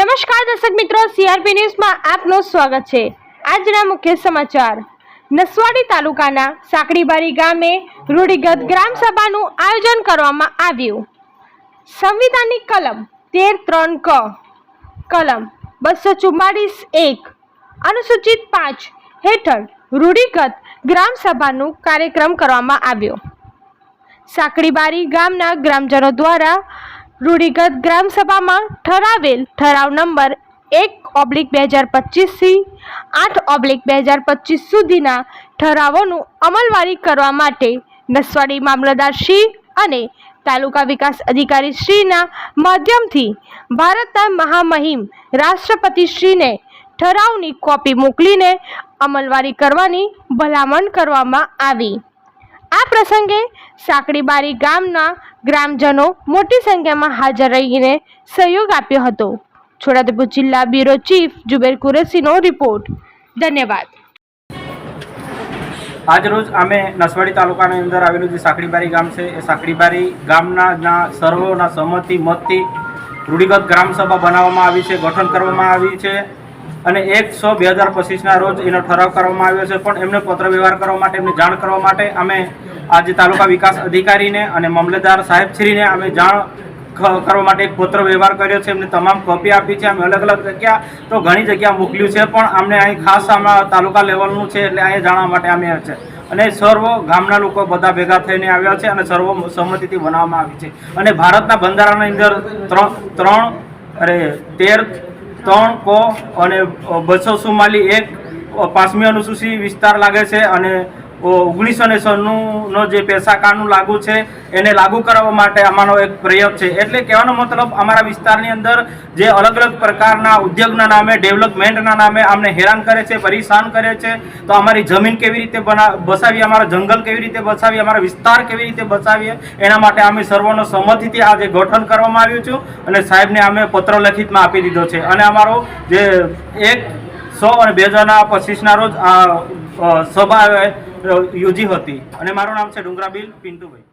દર્શક મિત્રો સીઆરપી ન્યૂઝમાં આપનું સ્વાગત છે. આજના મુખ્ય સમાચાર. નસવાડી તાલુકાના સાંકડીબારી ગામે રૂઢિગત ગ્રામ આયોજન કરવામાં આવ્યું. સંવિધાનની કલમ તેર ત્રણ ક. કલમ બસો ચુમ્માળીસ એક. અનુસૂચિત પાંચ હેઠળ રૂઢિગત ગ્રામ સભાનું કાર્યક્રમ કરવામાં આવ્યો. સાંકડીબારી ગામના ગ્રામજનો દ્વારા રૂઢિગત ગ્રામસભામાં ઠરાવેલ ઠરાવ નંબર એક ઓબ્લિક બે હજાર પચીસથી આઠ ઓબ્લિક બે હજાર પચીસ સુધીના ઠરાવોનું અમલવારી કરવા માટે નસવાડી મામલતદાર શ્રી અને તાલુકા વિકાસ અધિકારી શ્રીના માધ્યમથી ભારતના મહામહિમ રાષ્ટ્રપતિ શ્રીને ઠરાવની કોપી મોકલીને અમલવારી કરવાની ભલામણ કરવામાં આવી. આ પ્રસંગે સાંકડીબારી ગામના ગ્રામજનો મોટી સંખ્યામાં હાજર રહીને સહયોગ આપ્યો હતો. છોટાઉદેપુર જિલ્લા બ્યુરો ચીફ જુબેર કુરેશીનો રિપોર્ટ. ધન્યવાદ. આજરોજ અમે નસવાડી તાલુકાની અંદર આવેલું જે સાંકડીબારી ગામ છે, એ સાંકડીબારી ગામના સર્વોના સહમતિ મતથી રૂઢિગત ગ્રામસભા બનાવવામાં આવી છે, ગઠન કરવામાં આવી છે. અને એક સો બે હજાર પચીસના રોજ એનો ઠરાવ કરવામાં આવ્યો છે. પણ એમને પત્ર વ્યવહાર કરવા માટે, એમને જાણ કરવા માટે અમે આજે તાલુકા વિકાસ અધિકારીને અને મામલતદાર સાહેબશ્રીને અમે જાણ કરવા માટે એક પત્ર વ્યવહાર કર્યો છે. એમને તમામ કોપી આપી છે. અમે અલગ અલગ જગ્યા તો ઘણી જગ્યા મોકલ્યું છે, પણ અમને અહીં ખાસ આમાં તાલુકા લેવલનું છે એટલે અહીંયા જાણવા માટે અમે છે. અને સર્વ ગામના લોકો બધા ભેગા થઈને આવ્યા છે અને સર્વ સહમતિથી બનાવવામાં આવી છે. અને ભારતના બંધારણની અંદર ત્રણ ત્રણ, અરે, તેર ત્રણ કો અને બસો ચુમ્માલી એક પાંચમી અનુસૂચિ વિસ્તાર લાગે છે અને ઓગણીસો ને સોનુંનો જે પેસા કાનૂન લાગુ છે, એને લાગુ કરવા માટે અમારો એક પ્રયોગ છે. એટલે કહેવાનો મતલબ અમારા વિસ્તારની અંદર જે અલગ અલગ પ્રકારના ઉદ્યોગના નામે, ડેવલપમેન્ટના નામે અમને હેરાન કરે છે, પરેશાન કરે છે, તો અમારી જમીન કેવી રીતે બસાવી બસાવીએ, અમારા જંગલ કેવી રીતે બચાવીએ અમારા વિસ્તાર કેવી રીતે બચાવીએ એના માટે અમે સર્વનો સંમતિથી આજે ગઠન કરવામાં આવ્યું છું અને સાહેબને અમે પત્ર લખિતમાં આપી દીધો છે. અને અમારો જે એક સો અને બે હજારના પચીસના રોજ આ સભા યોજી હતી. અને મારું નામ છે ડુંગરાબીલ પિન્ટુભાઈ.